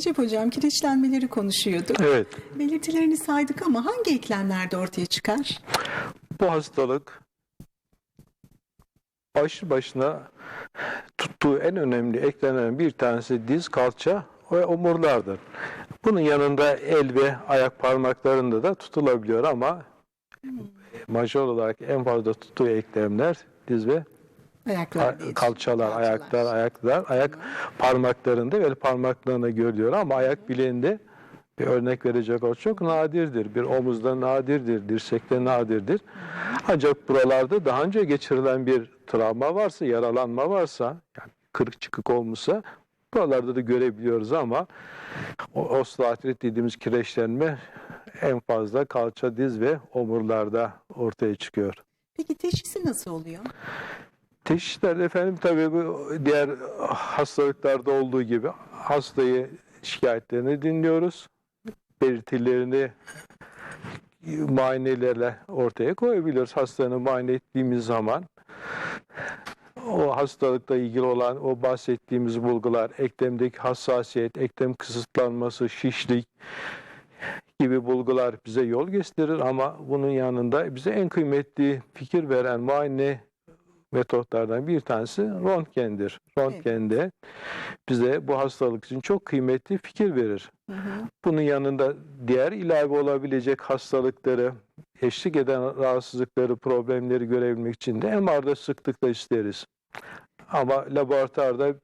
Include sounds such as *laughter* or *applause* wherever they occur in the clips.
Recep Hocam kireçlenmeleri konuşuyorduk. Evet, Belirtilerini saydık ama hangi eklemlerde ortaya çıkar? bu hastalık başı başına tuttuğu en önemli eklemlerin bir tanesi diz, kalça ve omurlardır. Bunun yanında el ve ayak parmaklarında da tutulabiliyor ama majör olarak en fazla tuttuğu eklemler diz ve Ayaklar diye. kalçalar, ayaklar, ayaklar, ayak parmaklarında ve parmaklarında görülüyor ama ayak bileğinde bir örnek verecek olursak çok nadirdir. Bir omuzda nadirdir, dirsekte nadirdir. Ancak buralarda daha önce geçirilen bir travma varsa, yaralanma varsa, yani kırık çıkık olmuşsa buralarda da görebiliyoruz ama o osteoartrit dediğimiz kireçlenme en fazla kalça, diz ve omurlarda ortaya çıkıyor. Peki teşhisi nasıl oluyor? Teşhisler efendim tabii bu diğer hastalıklarda olduğu gibi hastayı şikayetlerini dinliyoruz. Belirtilerini muayenelerle ortaya koyabiliyoruz. Hastanı muayene ettiğimiz zaman o hastalıkla ilgili olan o bahsettiğimiz bulgular, eklemdeki hassasiyet, eklem kısıtlanması, şişlik gibi bulgular bize yol gösterir ama bunun yanında bize en kıymetli fikir veren muayene metotlardan bir tanesi röntgendir. Röntgende bize bu hastalık için çok kıymetli fikir verir. Hı hı. Bunun yanında diğer ilave olabilecek hastalıkları, eşlik eden rahatsızlıkları, problemleri görebilmek için de MR'da sıklıkla isteriz. Ama laboratuvarda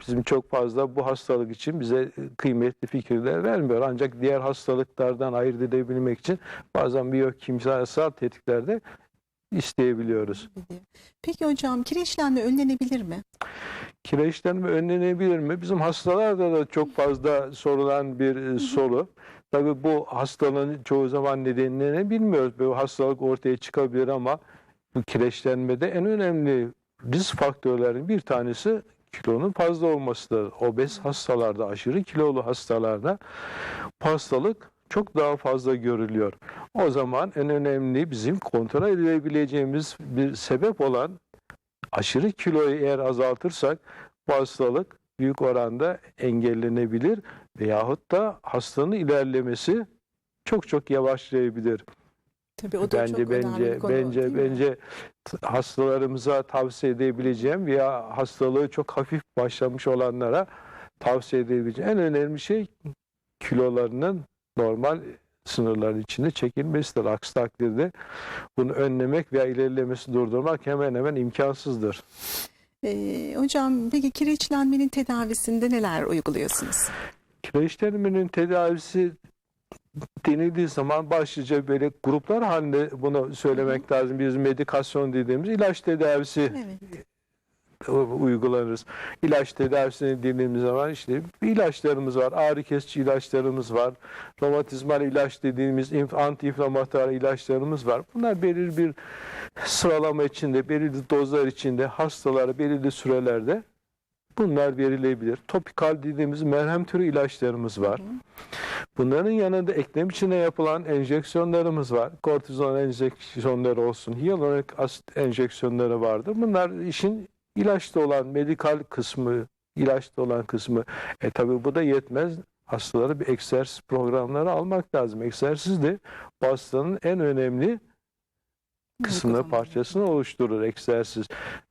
bizim çok fazla bu hastalık için bize kıymetli fikirler vermiyor. Ancak diğer hastalıklardan ayırt edebilmek için bazen biyokimyasal tetiklerde isteyebiliyoruz. Peki hocam kireçlenme önlenebilir mi? Kireçlenme önlenebilir mi? Bizim hastalarda da çok fazla sorulan bir e, soru. Tabii bu hastalığın çoğu zaman nedenlerini bilmiyoruz. Bu hastalık ortaya çıkabilir ama bu kireçlenmede en önemli risk faktörlerin bir tanesi kilonun fazla olmasıdır. Obez hastalarda, aşırı kilolu hastalarda bu hastalık çok daha fazla görülüyor. O zaman en önemli bizim kontrol edebileceğimiz bir sebep olan aşırı kiloyu eğer azaltırsak bu hastalık büyük oranda engellenebilir veyahut da hastanın ilerlemesi çok çok yavaşlayabilir. Tabii o da bence çok bence konu bence bence hastalarımıza tavsiye edebileceğim veya hastalığı çok hafif başlamış olanlara tavsiye edebileceğim en önemli şey kilolarının normal sınırların içinde çekilmesidir. Aksi takdirde bunu önlemek veya ilerlemesi durdurmak hemen hemen imkansızdır. Ee, hocam peki kireçlenmenin tedavisinde neler uyguluyorsunuz? Kireçlenmenin tedavisi denildiği zaman başlıca böyle gruplar halinde bunu söylemek lazım. Biz medikasyon dediğimiz ilaç tedavisi Evet. Uygulanırız. İlaç tedavisini dediğimiz zaman işte ilaçlarımız var, ağrı kesici ilaçlarımız var, romatizmal ilaç dediğimiz inf- antiinflamatuar ilaçlarımız var. Bunlar belirli bir sıralama içinde, belirli dozlar içinde hastalara belirli sürelerde bunlar verilebilir. Topikal dediğimiz merhem türü ilaçlarımız var. Bunların yanında eklem içine yapılan enjeksiyonlarımız var. Kortizon enjeksiyonları olsun, hyaluronik asit enjeksiyonları vardır. Bunlar işin ilaçta olan medikal kısmı, ilaçta olan kısmı. E tabi bu da yetmez. Hastalara bir egzersiz programları almak lazım. Egzersiz de bu hastanın en önemli kısmını, parçasını oluşturur egzersiz.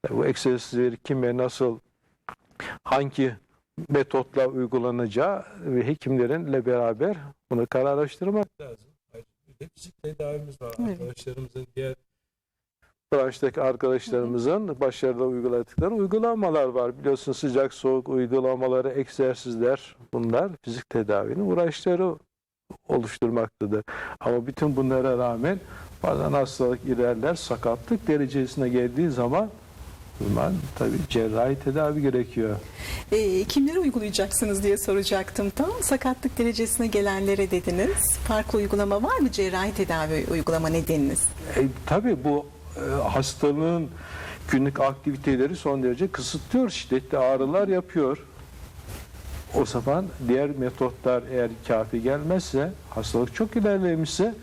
E, Bu egzersizleri kime, nasıl, hangi metotla uygulanacağı ve hekimlerinle beraber bunu kararlaştırmak lazım. Bir de fizik tedavimiz var. Evet. Arkadaşlarımızın diğer branştaki arkadaşlarımızın başarılı uyguladıkları uygulamalar var. Biliyorsun sıcak soğuk uygulamaları, egzersizler bunlar fizik tedavinin uğraşları oluşturmaktadır. Ama bütün bunlara rağmen bazen hastalık ilerler, sakatlık derecesine geldiği zaman bunlar tabii cerrahi tedavi gerekiyor. Ee, kimlere uygulayacaksınız diye soracaktım tam. Sakatlık derecesine gelenlere dediniz. Farklı uygulama var mı cerrahi tedavi uygulama nedeniniz? E, tabii bu e, hastalığın günlük aktiviteleri son derece kısıtlıyor. Şiddetli ağrılar yapıyor. O zaman diğer metotlar eğer kafi gelmezse, hastalık çok ilerlemişse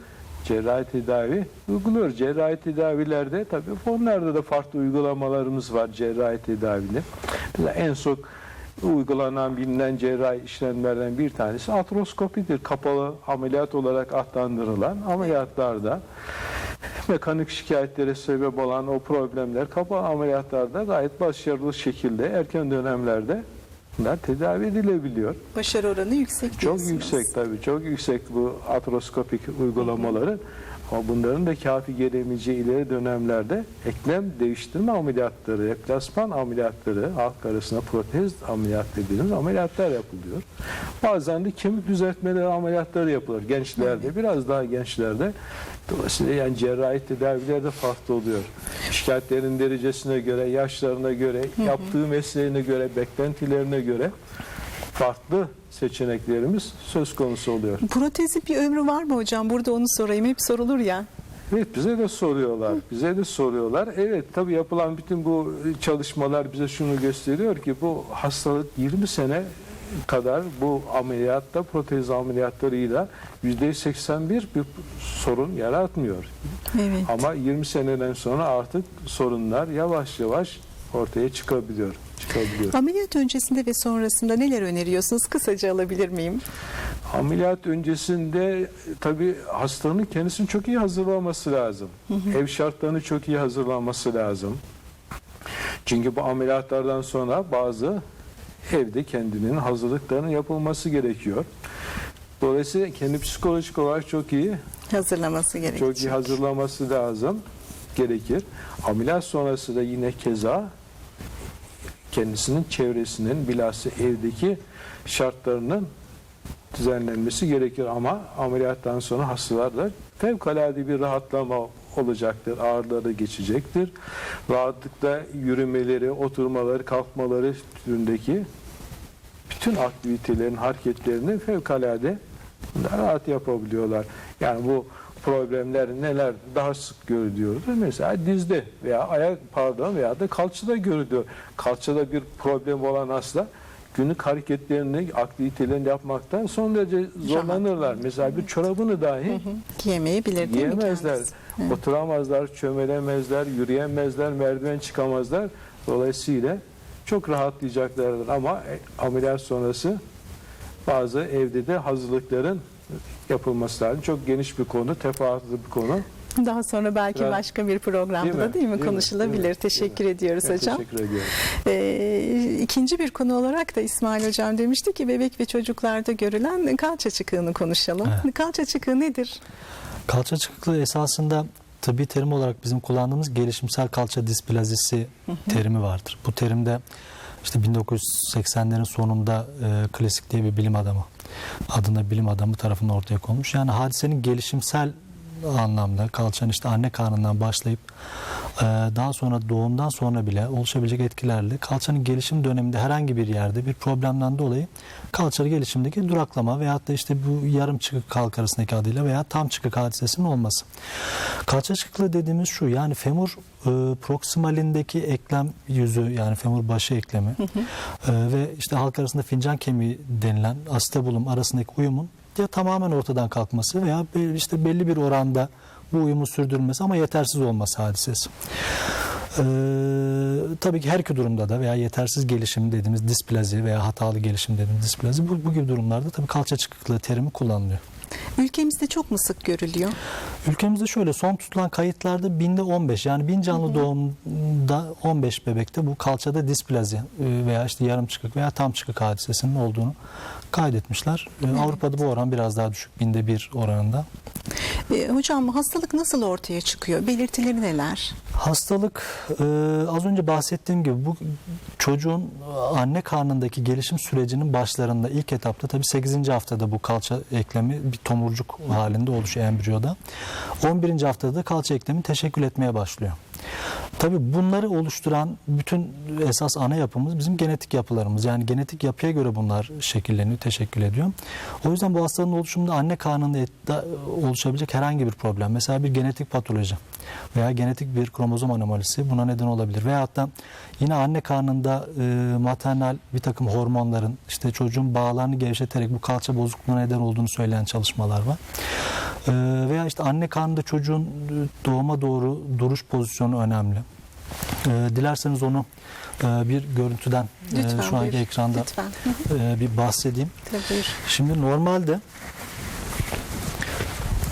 cerrahi tedavi uyguluyor. Cerrahi tedavilerde tabii onlarda da farklı uygulamalarımız var cerrahi tedavide. Mesela en çok uygulanan bilinen cerrahi işlemlerden bir tanesi atroskopidir. Kapalı ameliyat olarak adlandırılan ameliyatlarda *laughs* mekanik şikayetlere sebep olan o problemler kapalı ameliyatlarda gayet başarılı şekilde erken dönemlerde bunlar tedavi edilebiliyor. Başarı oranı yüksek Çok diyorsunuz. yüksek tabii. Çok yüksek bu atroskopik uygulamaları. Ama bunların da kafi gelemeyeceği ileri dönemlerde eklem değiştirme ameliyatları, replasman ameliyatları, halk arasında protez ameliyat dediğimiz ameliyatlar yapılıyor. Bazen de kemik düzeltmeleri ameliyatları yapılır gençlerde, biraz daha gençlerde. Dolayısıyla yani cerrahi tedaviler de farklı oluyor. Şikayetlerin derecesine göre, yaşlarına göre, yaptığı mesleğine göre, beklentilerine göre farklı seçeneklerimiz söz konusu oluyor. Protezin bir ömrü var mı hocam? Burada onu sorayım. Hep sorulur ya. Evet bize de soruyorlar. Bize de soruyorlar. Evet tabii yapılan bütün bu çalışmalar bize şunu gösteriyor ki bu hastalık 20 sene kadar bu ameliyatta protez ameliyatlarıyla %81 bir sorun yaratmıyor. Evet. Ama 20 seneden sonra artık sorunlar yavaş yavaş ortaya çıkabiliyor. Çıkabiliyor. Ameliyat öncesinde ve sonrasında neler öneriyorsunuz? Kısaca alabilir miyim? Ameliyat öncesinde tabii hastanın kendisini çok iyi hazırlaması lazım. Ev şartlarını çok iyi hazırlanması lazım. Çünkü bu ameliyatlardan sonra bazı evde kendinin hazırlıklarının yapılması gerekiyor. Dolayısıyla kendi psikolojik olarak çok iyi Hazırlaması gerekiyor. çok iyi hazırlaması lazım gerekir. Ameliyat sonrası da yine keza kendisinin çevresinin bilhassa evdeki şartlarının düzenlenmesi gerekir ama ameliyattan sonra hastalarda fevkalade bir rahatlama olacaktır. Ağrıları geçecektir. Rahatlıkla yürümeleri, oturmaları, kalkmaları türündeki bütün aktivitelerin, hareketlerini fevkalade rahat yapabiliyorlar. Yani bu problemler neler daha sık görülüyordu? Mesela dizde veya ayak pardon veya da kalçada görülüyor. Kalçada bir problem olan hasta günlük hareketlerini, aktivitelerini yapmaktan son derece zorlanırlar. Mesela bir çorabını dahi mi Yiyemezler, kendisi? Evet. oturamazlar, çömelemezler, yürüyemezler, merdiven çıkamazlar. Dolayısıyla çok rahatlayacaklardır ama e, ameliyat sonrası bazı evde de hazırlıkların yapılması lazım. Çok geniş bir konu, teferruatlı bir konu. Daha sonra belki Biraz- başka bir programda Değil mi? değil mi Değil konuşulabilir. Değil mi? Teşekkür Değil ediyoruz Ben hocam. Teşekkür ediyorum. Ee, ikinci bir konu olarak da İsmail Hocam demişti ki bebek ve çocuklarda görülen kalça çıkığını konuşalım. Evet. Kalça çıkığı nedir? Kalça çıkıklığı esasında tıbbi terim olarak bizim kullandığımız gelişimsel kalça displazisi terimi vardır. Bu terimde işte 1980'lerin sonunda e, klasik diye bir bilim adamı adında bilim adamı tarafından ortaya konmuş. Yani hadisenin gelişimsel anlamda kalçanın işte anne karnından başlayıp daha sonra doğumdan sonra bile oluşabilecek etkilerle kalçanın gelişim döneminde herhangi bir yerde bir problemden dolayı kalça gelişimdeki duraklama veyahut da işte bu yarım çıkık kalk arasındaki adıyla veya tam çıkık hadisesinin olması. Kalça çıkıklığı dediğimiz şu yani femur e, proksimalindeki eklem yüzü yani femur başı eklemi e, ve işte halk arasında fincan kemiği denilen astabulum arasındaki uyumun ya tamamen ortadan kalkması veya işte belli bir oranda bu uyumu sürdürülmesi ama yetersiz olması hadisesi. Ee, tabii ki her iki durumda da veya yetersiz gelişim dediğimiz displazi veya hatalı gelişim dediğimiz displazi bu, bu gibi durumlarda tabii kalça çıkıklığı terimi kullanılıyor. Ülkemizde çok mu sık görülüyor? Ülkemizde şöyle son tutulan kayıtlarda binde 15 yani bin canlı doğumda 15 bebekte bu kalçada displazi e, veya işte yarım çıkık veya tam çıkık hadisesinin olduğunu kaydetmişler. E, Avrupa'da bu oran biraz daha düşük binde bir oranında. Ee, hocam hastalık nasıl ortaya çıkıyor? Belirtileri neler? Hastalık e, az önce bahsettiğim gibi bu çocuğun anne karnındaki gelişim sürecinin başlarında ilk etapta tabii 8. haftada bu kalça eklemi bir tomurcuk halinde oluşuyor embriyoda. 11. haftada da kalça eklemi teşekkül etmeye başlıyor. Tabii bunları oluşturan bütün esas ana yapımız bizim genetik yapılarımız. Yani genetik yapıya göre bunlar şekilleniyor, teşekkül ediyor. O yüzden bu hastalığın oluşumunda anne karnında oluşabilecek herhangi bir problem. Mesela bir genetik patoloji veya genetik bir kromozom anomalisi buna neden olabilir. Veyahut da yine anne karnında e, maternal bir takım hormonların işte çocuğun bağlarını gevşeterek bu kalça bozukluğuna neden olduğunu söyleyen çalışmalar var. E, veya işte anne karnında çocuğun doğuma doğru duruş pozisyonu önemli. E, dilerseniz onu e, bir görüntüden e, Lütfen şu anki buyur. ekranda Lütfen. E, bir bahsedeyim. Tabii, buyur. Şimdi normalde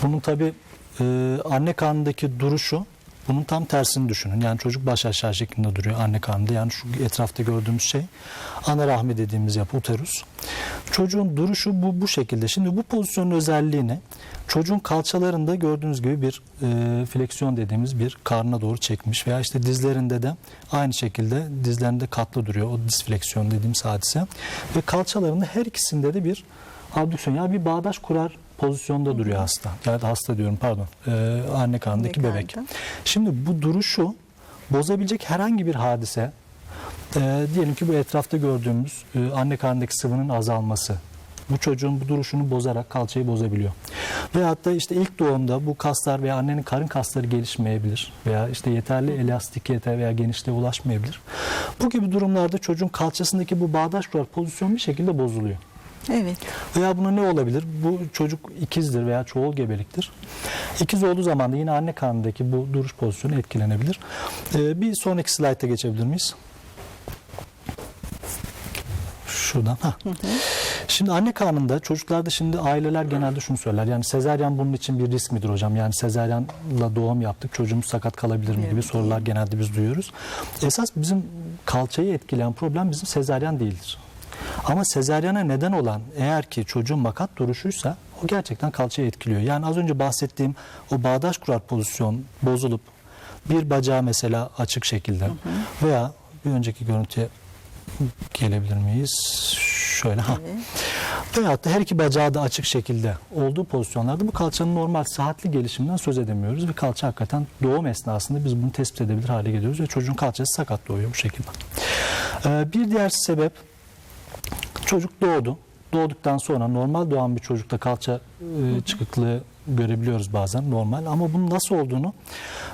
bunun tabi anne karnındaki duruşu bunun tam tersini düşünün. Yani çocuk baş aşağı şeklinde duruyor anne karnında. Yani şu etrafta gördüğümüz şey ana rahmi dediğimiz yapı uterus. Çocuğun duruşu bu bu şekilde. Şimdi bu pozisyonun özelliğini çocuğun kalçalarında gördüğünüz gibi bir e, fleksiyon dediğimiz bir karnına doğru çekmiş veya işte dizlerinde de aynı şekilde dizlerinde katlı duruyor o disfleksiyon dediğimiz hadise ve kalçalarında her ikisinde de bir abdüksiyon yani bir bağdaş kurar pozisyonda duruyor hasta. Yani hasta diyorum pardon. Ee, anne karnındaki bebek. Şimdi bu duruşu bozabilecek herhangi bir hadise e, diyelim ki bu etrafta gördüğümüz e, anne karnındaki sıvının azalması bu çocuğun bu duruşunu bozarak kalçayı bozabiliyor. Veyahut da işte ilk doğumda bu kaslar veya annenin karın kasları gelişmeyebilir veya işte yeterli elastikiyete veya genişliğe ulaşmayabilir. Bu gibi durumlarda çocuğun kalçasındaki bu bağdaş kurar pozisyon bir şekilde bozuluyor. Evet. Veya buna ne olabilir? Bu çocuk ikizdir veya çoğul gebeliktir. İkiz olduğu zaman da yine anne karnındaki bu duruş pozisyonu etkilenebilir. Ee, bir sonraki slayta geçebilir miyiz? Şuradan. Ha. Şimdi anne karnında çocuklarda şimdi aileler genelde şunu söyler. Yani sezaryen bunun için bir risk midir hocam? Yani sezaryenla doğum yaptık çocuğumuz sakat kalabilir mi gibi sorular genelde biz duyuyoruz. Esas bizim kalçayı etkileyen problem bizim sezaryen değildir. Ama sezaryene neden olan eğer ki çocuğun makat duruşuysa o gerçekten kalçayı etkiliyor. Yani az önce bahsettiğim o bağdaş kurar pozisyon bozulup bir bacağı mesela açık şekilde veya bir önceki görüntüye gelebilir miyiz? Şöyle ha. Evet. Veyahut da her iki bacağı da açık şekilde olduğu pozisyonlarda bu kalçanın normal sıhhatli gelişiminden söz edemiyoruz ve kalça hakikaten doğum esnasında biz bunu tespit edebilir hale geliyoruz ve çocuğun kalçası sakat doğuyor bu şekilde. Ee, bir diğer sebep çocuk doğdu. Doğduktan sonra normal doğan bir çocukta kalça e, çıkıklığı görebiliyoruz bazen normal ama bunun nasıl olduğunu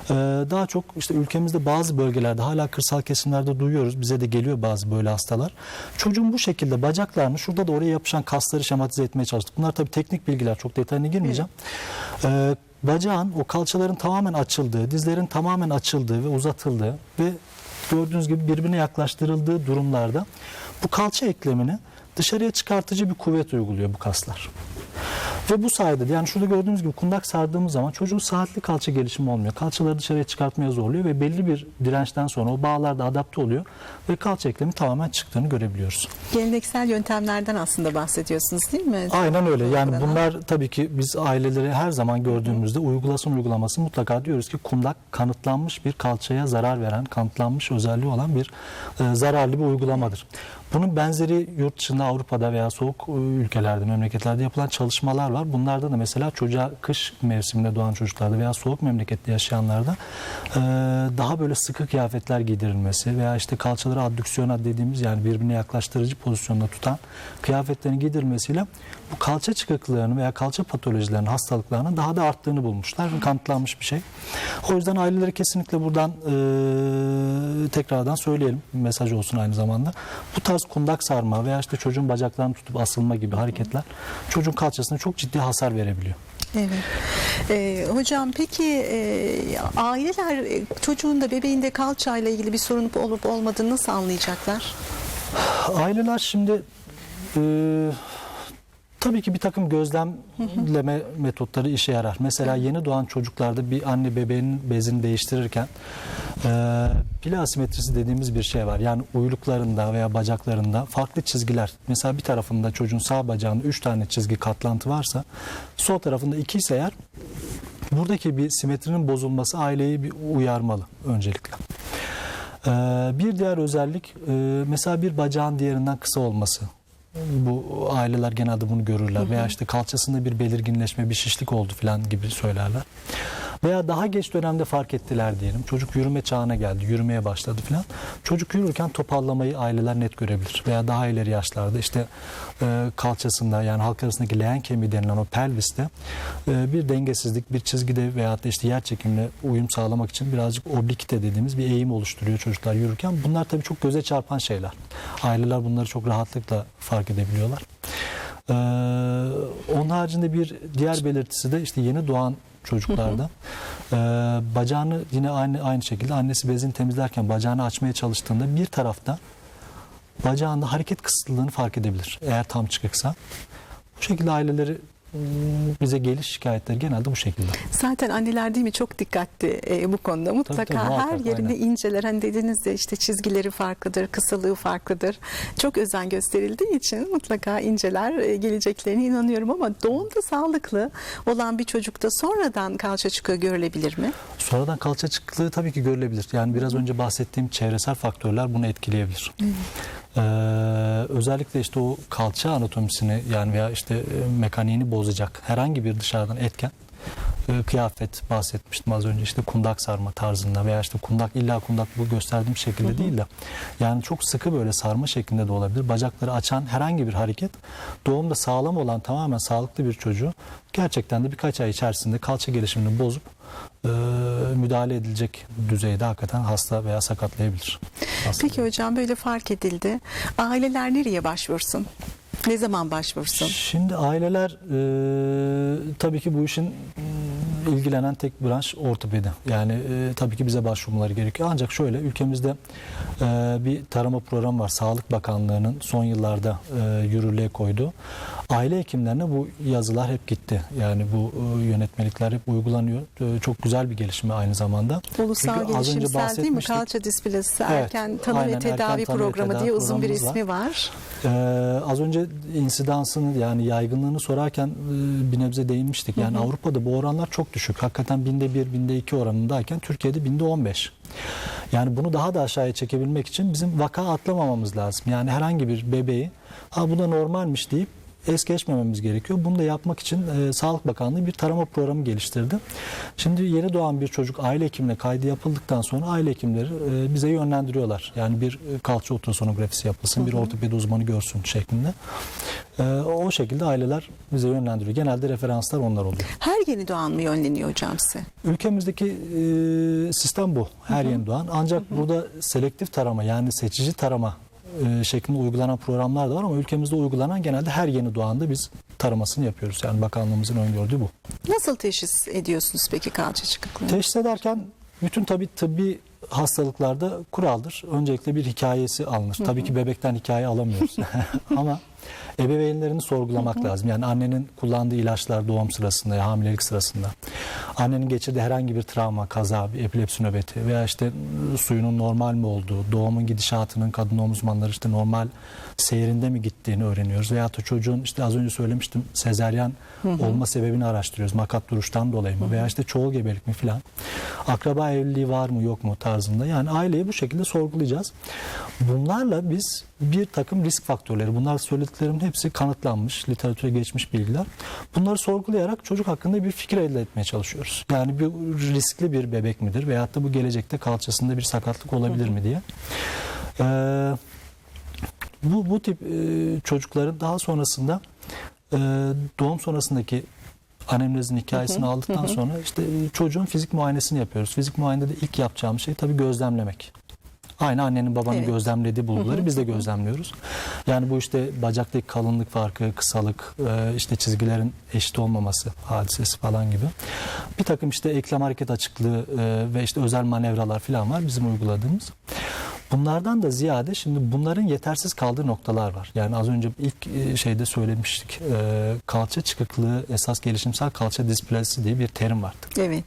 e, daha çok işte ülkemizde bazı bölgelerde hala kırsal kesimlerde duyuyoruz. Bize de geliyor bazı böyle hastalar. Çocuğun bu şekilde bacaklarını şurada da oraya yapışan kasları şematize etmeye çalıştık. Bunlar tabii teknik bilgiler çok detayına girmeyeceğim. E, bacağın o kalçaların tamamen açıldığı, dizlerin tamamen açıldığı ve uzatıldığı ve gördüğünüz gibi birbirine yaklaştırıldığı durumlarda bu kalça eklemini dışarıya çıkartıcı bir kuvvet uyguluyor bu kaslar. Ve bu sayede de yani şurada gördüğünüz gibi kundak sardığımız zaman çocuğun saatli kalça gelişimi olmuyor. Kalçaları dışarıya çıkartmaya zorluyor ve belli bir dirençten sonra o bağlar da adapte oluyor ve kalça eklemi tamamen çıktığını görebiliyoruz. Geleneksel yöntemlerden aslında bahsediyorsunuz değil mi? Aynen öyle. Yani bunlar tabii ki biz aileleri her zaman gördüğümüzde uygulasın uygulaması mutlaka diyoruz ki kundak kanıtlanmış bir kalçaya zarar veren, kanıtlanmış özelliği olan bir e, zararlı bir uygulamadır. Bunun benzeri yurt dışında Avrupa'da veya soğuk e, ülkelerde, memleketlerde yapılan çalışmalar var. Bunlarda da mesela çocuğa kış mevsiminde doğan çocuklarda veya soğuk memlekette yaşayanlarda daha böyle sıkı kıyafetler giydirilmesi veya işte kalçaları addüksiyona dediğimiz yani birbirine yaklaştırıcı pozisyonda tutan kıyafetlerin giydirilmesiyle bu kalça çıkıklığını veya kalça patolojilerinin, hastalıklarının daha da arttığını bulmuşlar kanıtlanmış bir şey. O yüzden aileleri kesinlikle buradan tekrardan söyleyelim. Mesaj olsun aynı zamanda. Bu tarz kundak sarma veya işte çocuğun bacaklarını tutup asılma gibi hareketler çocuğun kalçasına çok ciddi hasar verebiliyor. Evet. Ee, hocam peki e, aileler e, çocuğun da bebeğin de kalçayla ilgili bir sorun olup olmadığını nasıl anlayacaklar? Aileler şimdi e, tabii ki bir takım gözlemleme metotları işe yarar. Mesela yeni doğan çocuklarda bir anne bebeğinin bezini değiştirirken e, pili asimetrisi dediğimiz bir şey var. Yani uyluklarında veya bacaklarında farklı çizgiler. Mesela bir tarafında çocuğun sağ bacağında 3 tane çizgi katlantı varsa sol tarafında 2 ise eğer buradaki bir simetrinin bozulması aileyi bir uyarmalı öncelikle. Ee, bir diğer özellik e, mesela bir bacağın diğerinden kısa olması. Bu aileler genelde bunu görürler veya işte kalçasında bir belirginleşme, bir şişlik oldu falan gibi söylerler. Veya daha geç dönemde fark ettiler diyelim. Çocuk yürüme çağına geldi, yürümeye başladı falan. Çocuk yürürken topallamayı aileler net görebilir. Veya daha ileri yaşlarda işte e, kalçasında yani halk arasındaki leğen kemiği denilen o pelviste e, bir dengesizlik, bir çizgide veya da işte yer çekimle uyum sağlamak için birazcık oblikite dediğimiz bir eğim oluşturuyor çocuklar yürürken. Bunlar tabii çok göze çarpan şeyler. Aileler bunları çok rahatlıkla fark edebiliyorlar. Ee, onun haricinde bir diğer belirtisi de işte yeni doğan çocuklarda. Ee, bacağını yine aynı aynı şekilde annesi bezini temizlerken bacağını açmaya çalıştığında bir tarafta bacağında hareket kısıtlılığını fark edebilir. Eğer tam çıkıksa. Bu şekilde aileleri bize geliş şikayetleri genelde bu şekilde. Zaten anneler değil mi çok dikkatli e, bu konuda. Mutlaka tabii, muhakkak, her yerinde aynen. inceler. Hani dediniz de işte çizgileri farklıdır, kısalığı farklıdır. Çok özen gösterildiği için mutlaka inceler e, geleceklerine inanıyorum ama doğumda sağlıklı olan bir çocukta sonradan kalça çıkığı görülebilir mi? Sonradan kalça çıkıklığı tabii ki görülebilir. Yani biraz önce bahsettiğim çevresel faktörler bunu etkileyebilir. Ee, özellikle işte o kalça anatomisini yani veya işte e, mekaniğini bozacak herhangi bir dışarıdan etken e, kıyafet bahsetmiştim az önce işte kundak sarma tarzında veya işte kundak illa kundak bu gösterdiğim şekilde değil de yani çok sıkı böyle sarma şeklinde de olabilir. Bacakları açan herhangi bir hareket doğumda sağlam olan tamamen sağlıklı bir çocuğu gerçekten de birkaç ay içerisinde kalça gelişimini bozup e, müdahale edilecek düzeyde hakikaten hasta veya sakatlayabilir. Hasta. Peki hocam böyle fark edildi. Aileler nereye başvursun? Ne zaman başvursun? Şimdi aileler e, tabii ki bu işin mm, ilgilenen tek branş ortopedi. Yani e, tabii ki bize başvurmaları gerekiyor. Ancak şöyle ülkemizde e, bir tarama programı var. Sağlık Bakanlığı'nın son yıllarda e, yürürlüğe koyduğu. Aile hekimlerine bu yazılar hep gitti. Yani bu e, yönetmelikler hep uygulanıyor. E, çok güzel bir gelişme aynı zamanda. Ulusal Çünkü az önce gelişimsel değil mi? Kalça displasisi Evet, erken tanı aynen, ve erken tedavi tanı ve programı tedavi diye uzun bir ismi var. Ee, az önce insidansını yani yaygınlığını sorarken e, bir nebze değinmiştik. Yani Avrupa'da bu oranlar çok düşük. Hakikaten binde bir, binde iki oranındayken Türkiye'de binde on beş. Yani bunu daha da aşağıya çekebilmek için bizim vaka atlamamamız lazım. Yani herhangi bir bebeği ha bu da normalmiş deyip es geçmememiz gerekiyor. Bunu da yapmak için e, Sağlık Bakanlığı bir tarama programı geliştirdi. Şimdi yeni doğan bir çocuk aile hekimine kaydı yapıldıktan sonra aile hekimleri e, bize yönlendiriyorlar. Yani bir e, kalça ultrasonografisi yapılsın, bir ortopedi uzmanı görsün şeklinde. E, o şekilde aileler bize yönlendiriyor. Genelde referanslar onlar oluyor. Her yeni doğan mı yönleniyor hocam size? Ülkemizdeki e, sistem bu. Her yeni doğan. Ancak burada selektif tarama yani seçici tarama e, şeklinde uygulanan programlar da var ama ülkemizde uygulanan genelde her yeni doğanda biz taramasını yapıyoruz. Yani bakanlığımızın öngördüğü bu. Nasıl teşhis ediyorsunuz peki kalça çıkıklığını? Teşhis ederken bütün tabi tıbbi hastalıklarda kuraldır. Öncelikle bir hikayesi alınır. Tabii ki bebekten hikaye alamıyoruz. *laughs* Ama ebeveynlerini sorgulamak lazım. Yani annenin kullandığı ilaçlar doğum sırasında, ya hamilelik sırasında. Annenin geçirdiği herhangi bir travma, kaza, bir epilepsi nöbeti veya işte suyunun normal mi olduğu, doğumun gidişatının kadın doğum uzmanları işte normal seyrinde mi gittiğini öğreniyoruz. Veyahut da çocuğun işte az önce söylemiştim sezeryan olma sebebini araştırıyoruz. Makat duruştan dolayı mı veya işte çoğul gebelik mi filan. Akraba evliliği var mı yok mu tarzında. Yani aileyi bu şekilde sorgulayacağız. Bunlarla biz bir takım risk faktörleri, bunlar söylediklerimin hepsi kanıtlanmış, literatüre geçmiş bilgiler. Bunları sorgulayarak çocuk hakkında bir fikir elde etmeye çalışıyoruz. Yani bir riskli bir bebek midir veyahut da bu gelecekte kalçasında bir sakatlık olabilir mi diye. Ee, bu, bu tip e, çocukların daha sonrasında e, doğum sonrasındaki anemnezin hikayesini aldıktan sonra işte e, çocuğun fizik muayenesini yapıyoruz. Fizik muayenede de ilk yapacağımız şey tabii gözlemlemek. Aynı annenin babanın Evet. gözlemlediği bulguları biz de gözlemliyoruz. Yani bu işte bacaktaki kalınlık farkı, kısalık, e, işte çizgilerin eşit olmaması hadisesi falan gibi. Bir takım işte eklem hareket açıklığı e, ve işte özel manevralar falan var bizim uyguladığımız. Bunlardan da ziyade şimdi bunların yetersiz kaldığı noktalar var. Yani az önce ilk e, şeyde söylemiştik. E, kalça çıkıklığı esas gelişimsel kalça displazisi diye bir terim vardı. Evet.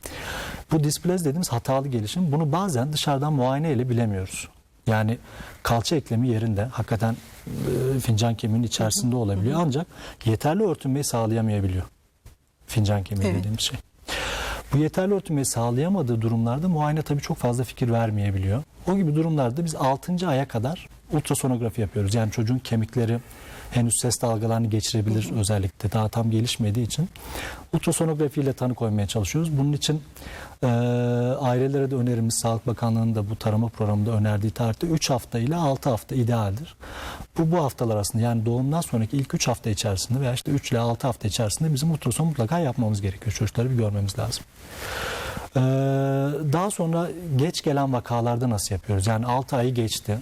Bu displazi dediğimiz hatalı gelişim bunu bazen dışarıdan muayene ile bilemiyoruz. Yani kalça eklemi yerinde hakikaten e, fincan kemiğinin içerisinde olabiliyor ancak yeterli örtünmeyi sağlayamayabiliyor. Fincan kemiği Evet. dediğimiz şey. Bu yeterli örtünmeyi sağlayamadığı durumlarda muayene tabii çok fazla fikir vermeyebiliyor. O gibi durumlarda biz 6. aya kadar ultrasonografi yapıyoruz. Yani çocuğun kemikleri henüz ses dalgalarını geçirebilir özellikle daha tam gelişmediği için ultrasonografi ile tanı koymaya çalışıyoruz. Bunun için e, ailelere de önerimiz Sağlık Bakanlığı'nın da bu tarama programında önerdiği tarihte 3 hafta ile 6 hafta idealdir. Bu bu haftalar arasında yani doğumdan sonraki ilk 3 hafta içerisinde veya işte 3 ile 6 hafta içerisinde bizim ultrason mutlaka yapmamız gerekiyor. Çocukları bir görmemiz lazım. Ee, daha sonra geç gelen vakalarda nasıl yapıyoruz? Yani 6 ayı geçti.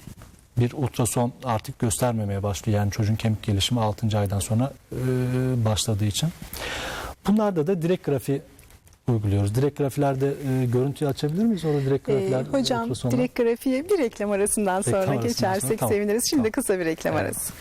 Bir ultrason artık göstermemeye başlıyor. Yani çocuğun kemik gelişimi 6. aydan sonra e, başladığı için. Bunlarda da direkt grafi uyguluyoruz. Direkt grafilerde e, görüntüyü açabilir miyiz? Orada direkt Ee, grafiler hocam ultrasonla. direkt grafiğe bir reklam arasından Reklam sonra arasından geçersek sonra, tamam. seviniriz. Şimdi Tamam. kısa bir reklam Evet. arası.